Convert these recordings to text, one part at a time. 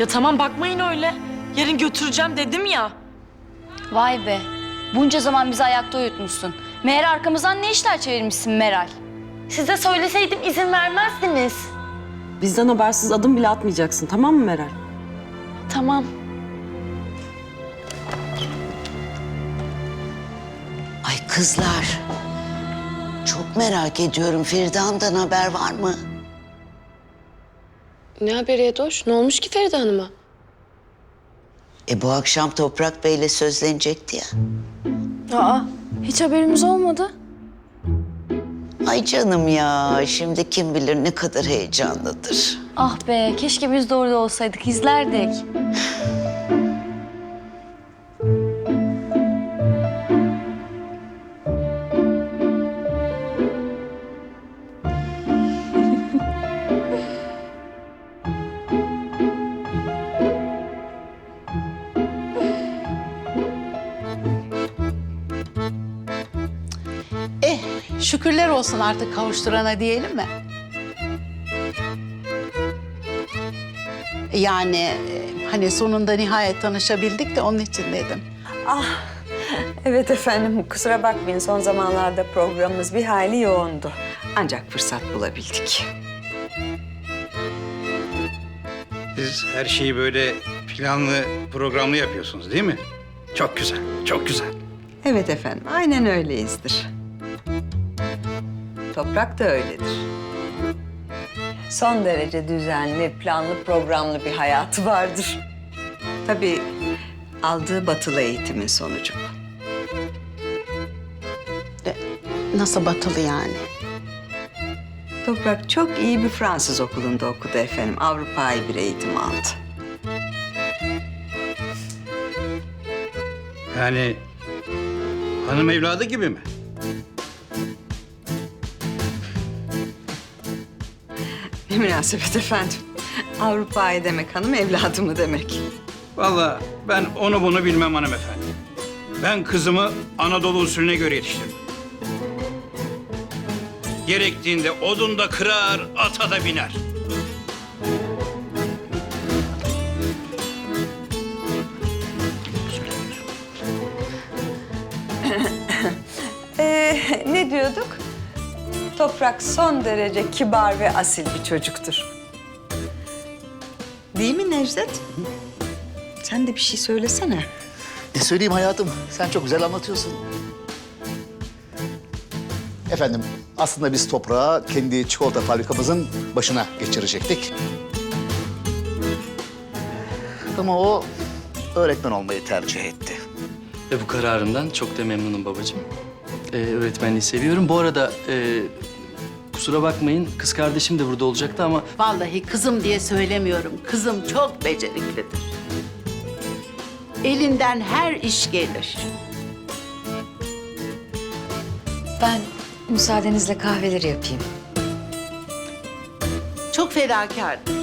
Ya tamam bakmayın öyle. Yarın götüreceğim dedim ya. Vay be. Bunca zaman bizi ayakta uyutmuşsun. Meğer arkamızdan ne işler çevirmişsin Meral. Size söyleseydim izin vermezdiniz. Bizden habersiz adım bile atmayacaksın tamam mı Meral? Tamam. Ay kızlar. Çok merak ediyorum. Feride'den haber var mı? Ne haberi Edoş? Ne olmuş ki Feride Hanım'a? E bu akşam Toprak Bey'le sözlenecekti ya. Aa, hiç haberimiz olmadı. Ay canım ya. Şimdi kim bilir ne kadar heyecanlıdır. Ah be keşke biz de orada olsaydık izlerdik. şükürler olsun artık kavuşturana diyelim mi? Yani e, hani sonunda nihayet tanışabildik de onun için dedim. Evet efendim, kusura bakmayın son zamanlarda programımız bir hayli yoğundu. Ancak fırsat bulabildik. Siz her şeyi böyle planlı, programlı yapıyorsunuz değil mi? Çok güzel, çok güzel. Evet efendim, aynen öyleyizdir. Toprak da öyledir. Son derece düzenli, planlı, programlı bir hayatı vardır. Tabii aldığı batılı eğitimin sonucu. bu. Nasıl batılı yani? Toprak çok iyi bir Fransız okulunda okudu efendim. Avrupa'yı bir eğitim aldı. Yani hanım evladı gibi mi? Ne münasebet efendim. Avrupa'yı demek hanım evladımı demek. Vallahi ben onu bunu bilmem hanımefendi. Ben kızımı Anadolu usulüne göre yetiştirdim. Gerektiğinde odunda kırar, ata da biner. Ee, ne diyorduk? Toprak son derece kibar ve asil bir çocuktur. Değil mi Necdet? Sen de bir şey söylesene. Ne söyleyeyim hayatım? Sen çok güzel anlatıyorsun. Efendim, aslında biz toprağı kendi çikolata fabrikamızın başına geçirecektik. Ama o öğretmen olmayı tercih etti. Ve bu kararımdan çok da memnunum babacığım. Ee, öğretmenliği seviyorum. Bu arada e, kusura bakmayın kız kardeşim de burada olacaktı ama Vallahi kızım diye söylemiyorum. Kızım çok beceriklidir. Elinden her iş gelir. Ben müsaadenizle kahveleri yapayım. Çok fedakardır.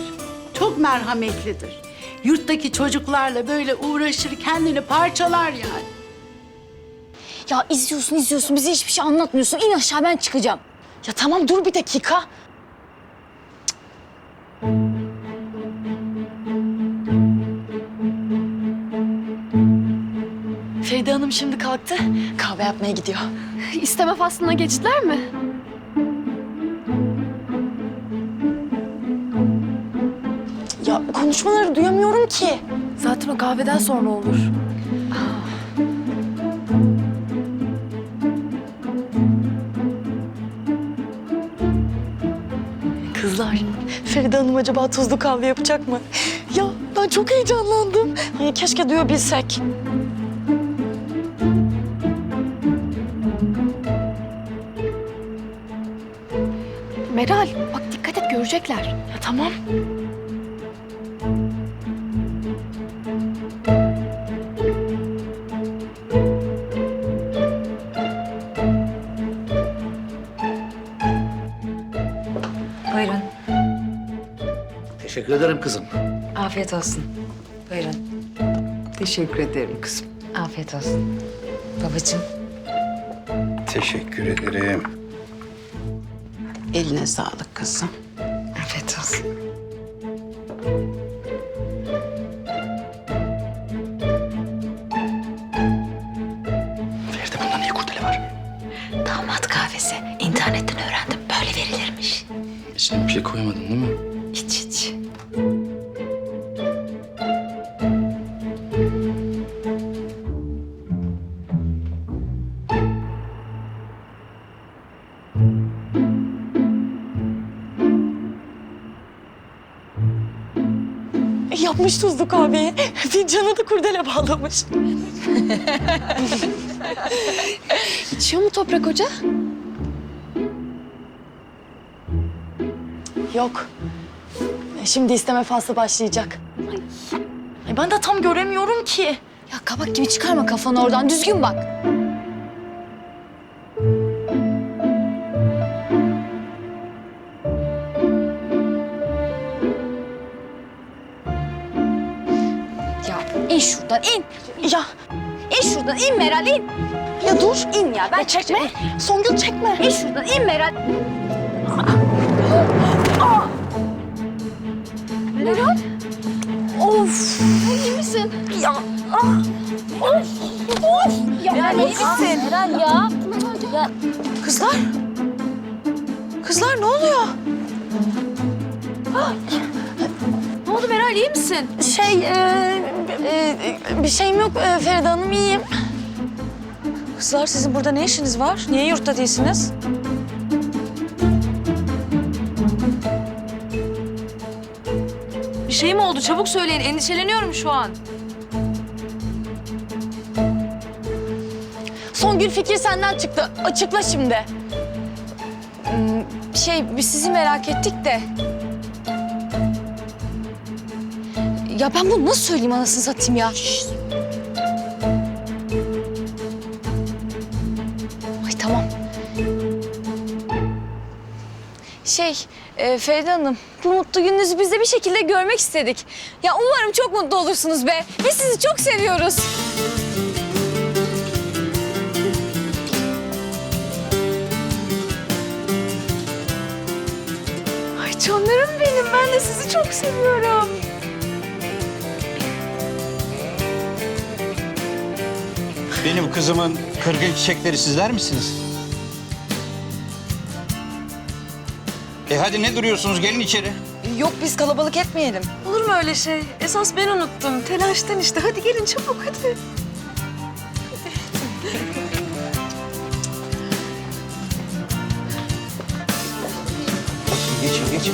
Çok merhametlidir. Yurttaki çocuklarla böyle uğraşır, kendini parçalar yani. Ya izliyorsun izliyorsun bize hiçbir şey anlatmıyorsun. İn aşağı ben çıkacağım. Ya tamam dur bir dakika. Feride Hanım şimdi kalktı. Kahve yapmaya gidiyor. İsteme faslına geçtiler mi? Ya konuşmaları duyamıyorum ki. Zaten o kahveden sonra olur. Hanım acaba tuzlu kahve yapacak mı? Ya ben çok heyecanlandım. Ay, keşke duyabilsek. Meral, bak dikkat et görecekler. Ya tamam. Teşekkür ederim kızım. Afiyet olsun. Buyurun. Teşekkür ederim kızım. Afiyet olsun. Babacığım. Teşekkür ederim. Eline sağlık kızım. Afiyet olsun. Feride bunda niye kurdele var? Damat kahvesi. İnternetten öğrendim. Böyle verilirmiş. İçine bir şey koymadın değil mi? Yapmış tuzlu kahveyi. Fincana da kurdele bağlamış. İçiyor mu Toprak Hoca? Yok. Şimdi isteme faslı başlayacak. Ay, ben de tam göremiyorum ki. Ya kabak gibi çıkarma kafanı oradan. Düzgün bak. İn şuradan in. Ya, İn şuradan in Meral in. ya dur. İn ya ben Ya çekme. Songül çekme. İn şuradan in Meral. Of. İyi misin? Ya, Ya Meral iyi misin? Meral ya. Ya kızlar. Kızlar ne oluyor? Ne oldu Meral iyi misin? Şey, e, bir şeyim yok e, Feride Hanım iyiyim. Kızlar sizin burada ne işiniz var? Niye yurtta değilsiniz? Bir şey mi oldu? Çabuk söyleyin. Endişeleniyorum şu an. Songül fikir senden çıktı. Açıkla şimdi. şey biz sizi merak ettik de. Ya ben bunu nasıl söyleyeyim anasını satayım ya? Ay tamam. Şey, e, Feride Hanım, bu mutlu gününüzü biz de bir şekilde görmek istedik. Ya umarım çok mutlu olursunuz be. Biz sizi çok seviyoruz. Ay canlarım benim, ben de sizi çok seviyorum. Benim kızımın kırgın çiçekleri sizler misiniz? E hadi ne duruyorsunuz? Gelin içeri. Yok biz kalabalık etmeyelim. Olur mu öyle şey? Esas ben unuttum. Telaştan işte. Hadi gelin çabuk hadi. Geçin, geçin.